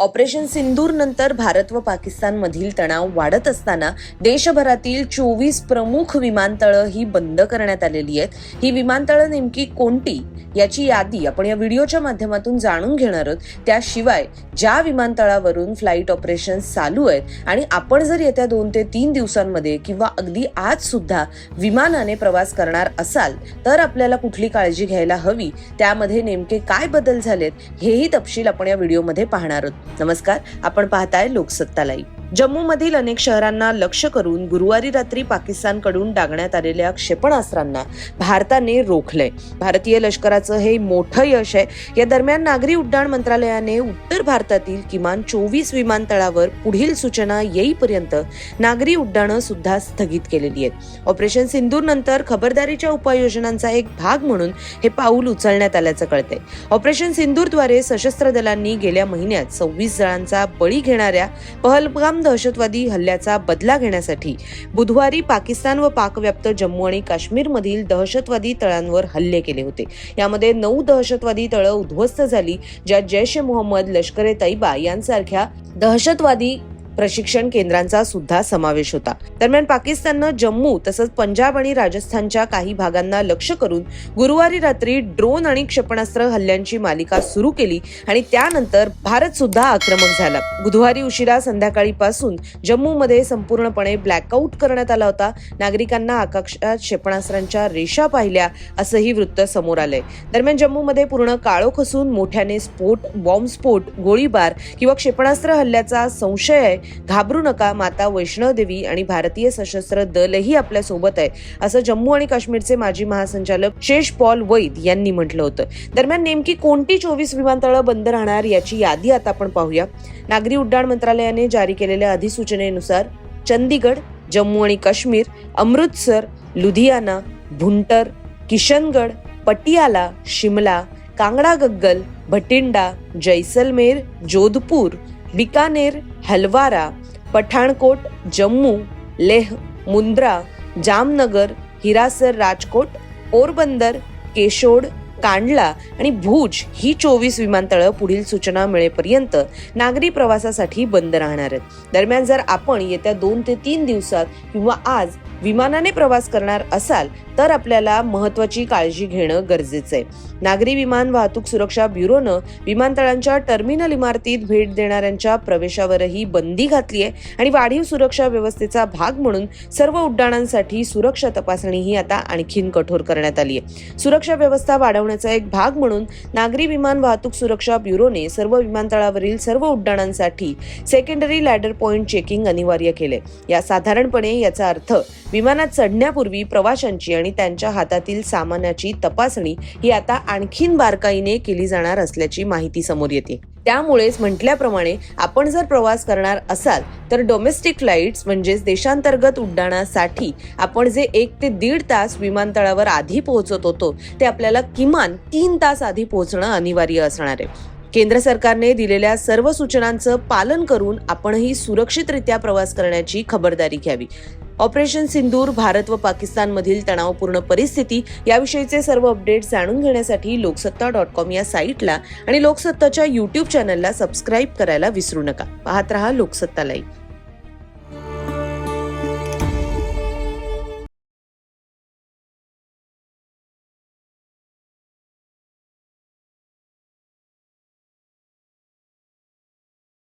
Operation सिंदूर नंतर भारत व पाकिस्तानमधील तणाव वाढत असताना देशभरातील चोवीस प्रमुख विमानतळं ही बंद करण्यात आलेली आहेत. ही विमानतळं नेमकी कोणती? याची यादी आपण या व्हिडिओच्या माध्यमातून जाणून घेणार आहोत. त्याशिवाय ज्या विमानतळावरून फ्लाईट ऑपरेशन चालू आहेत आणि आपण जर येत्या दोन ते तीन दिवसांमध्ये किंवा अगदी आज सुद्धा विमानाने प्रवास करणार असाल तर आपल्याला कुठली काळजी घ्यायला हवी? त्यामध्ये नेमके काय बदल झालेत? हेही तपशील आपण या व्हिडिओमध्ये पाहणार आहोत. नमस्कार आपण पाहताय लोकसत्ता लाईव्ह. जम्मूमधील अनेक शहरांना लक्ष्य करून गुरुवारी रात्री पाकिस्तानकडून डागण्यात आलेल्या क्षेपणास्त्रांना भारताने रोखलंय. भारतीय लष्कराचं हे मोठं यश आहे. या दरम्यान नागरी उड्डाण मंत्रालयाने उत्तर भारतातील किमान चोवीस विमानतळावर पुढील सूचना येईपर्यंत नागरी उड्डाणं सुद्धा स्थगित केलेली आहेत. ऑपरेशन सिंदूर नंतर खबरदारीच्या उपाययोजनांचा एक भाग म्हणून हे पाऊल उचलण्यात आल्याचं कळतंय. ऑपरेशन सिंदूरद्वारे सशस्त्र दलांनी गेल्या महिन्यात सव्वीस जणांचा बळी घेणाऱ्या पहलगाम दहशतवादी हल्ल्याचा बदला घेण्यासाठी बुधवारी पाकिस्तान व पाकव्याप्त जम्मू आणि काश्मीरमधील दहशतवादी तळांवर हल्ले केले होते. यामध्ये नऊ दहशतवादी तळं उद्ध्वस्त झाली ज्यात जैश ए मोहम्मद लष्कर ए तैबा यांसारख्या दहशतवादी प्रशिक्षण केंद्रांचा सुद्धा समावेश होता. दरम्यान पाकिस्ताननं जम्मू तसंच पंजाब आणि राजस्थानच्या काही भागांना लक्ष करून गुरुवारी रात्री ड्रोन आणि क्षेपणास्त्र हल्ल्यांची मालिका सुरू केली आणि त्यानंतर भारत सुद्धा आक्रमक झाला. बुधवारी उशिरा संध्याकाळीपासून जम्मूमध्ये संपूर्णपणे ब्लॅकआउट करण्यात आला होता. नागरिकांना आकाशात क्षेपणास्त्रांच्या रेषा पाहिल्या असंही वृत्त समोर आलंय. दरम्यान जम्मूमध्ये पूर्ण काळोख असून मोठ्याने स्फोट बॉम्बस्फोट गोळीबार किंवा क्षेपणास्त्र हल्ल्याचा संशय आहे घाबरू नका माता वैष्णवदेवी आणि भारतीय सशस्त्र दलही आपल्यासोबत आहे असं जम्मू आणि काश्मीरचे माजी महासंचालक शेष पॉल वैद यांनी म्हटलं होतं. दरम्यान नेमकी कोणती चोवीस विमानतळं बंद राहणार याची यादी आता आपण पाहूया. नागरी उड्डाण मंत्रालयाने जारी केलेल्या अधिसूचनेनुसार चंदीगड जम्मू आणि काश्मीर अमृतसर लुधियाना भुंटर किशनगड पटियाला शिमला कांगडा गग्गल भटिंडा जैसलमेर जोधपूर बिकानेर हलवारा पठाणकोट जम्मू लेह मुंद्रा जामनगर हिरासर राजकोट पोरबंदर केशोड कांडला आणि भुज ही चोवीस विमानतळं पुढील सूचना मिळेपर्यंत नागरी प्रवासासाठी बंद राहणार आहेत. दरम्यान जर आपण येत्या दोन ते तीन दिवसात किंवा आज विमानाने प्रवास करणार असाल तर आपल्याला महत्वाची काळजी घेणं गरजेचं आहे. नागरी विमान वाहतूक सुरक्षा ब्युरोनं विमानतळांच्या टर्मिनल इमारतीत भेट देणाऱ्यांच्या प्रवेशावरही बंदी घातली आहे आणि वाढीव सुरक्षा व्यवस्थेचा भाग म्हणून सर्व उड्डाणांसाठी सुरक्षा तपासणी ही आता आणखीन कठोर करण्यात आली आहे. सुरक्षा व्यवस्था वाढवण्याचा एक भाग म्हणून नागरी विमान वाहतूक सुरक्षा ब्युरोने सर्व विमानतळावरील सर्व उड्डाणांसाठी सेकंडरी लॅडर पॉइंट चेकिंग अनिवार्य केले. या साधारणपणे याचा अर्थ विमानात चढण्यापूर्वी प्रवाशांची आणि त्यांच्या हातातील सामानाची तपासणी ही आता आणखीन बारकाईने केली जाणार असल्याची माहिती समोर येते. त्यामुळेच म्हटल्याप्रमाणे आपण जर प्रवास करणार असाल तर डोमेस्टिक फ्लाईट्स म्हणजेच देशांतर्गत उड्डाणासाठी आपण जे एक ते दीड तास विमानतळावर आधी पोहोचत होतो ते आपल्याला किमान तीन तास आधी पोहोचणं अनिवार्य असणार आहे. केंद्र सरकारने दिलेल्या सर्व सूचनांचं पालन करून आपणही सुरक्षितरित्या प्रवास करण्याची खबरदारी घ्यावी. ऑपरेशन सिंदूर भारत व पाकिस्तानमधील तणावपूर्ण परिस्थिती याविषयीचे सर्व अपडेट्स जाणून घेण्यासाठी लोकसत्ता डॉट कॉम या साईटला आणि लोकसत्ताच्या युट्यूब चॅनलला सबस्क्राईब करायला विसरू नका. पाहत रहा लोकसत्ता लाईव्ह.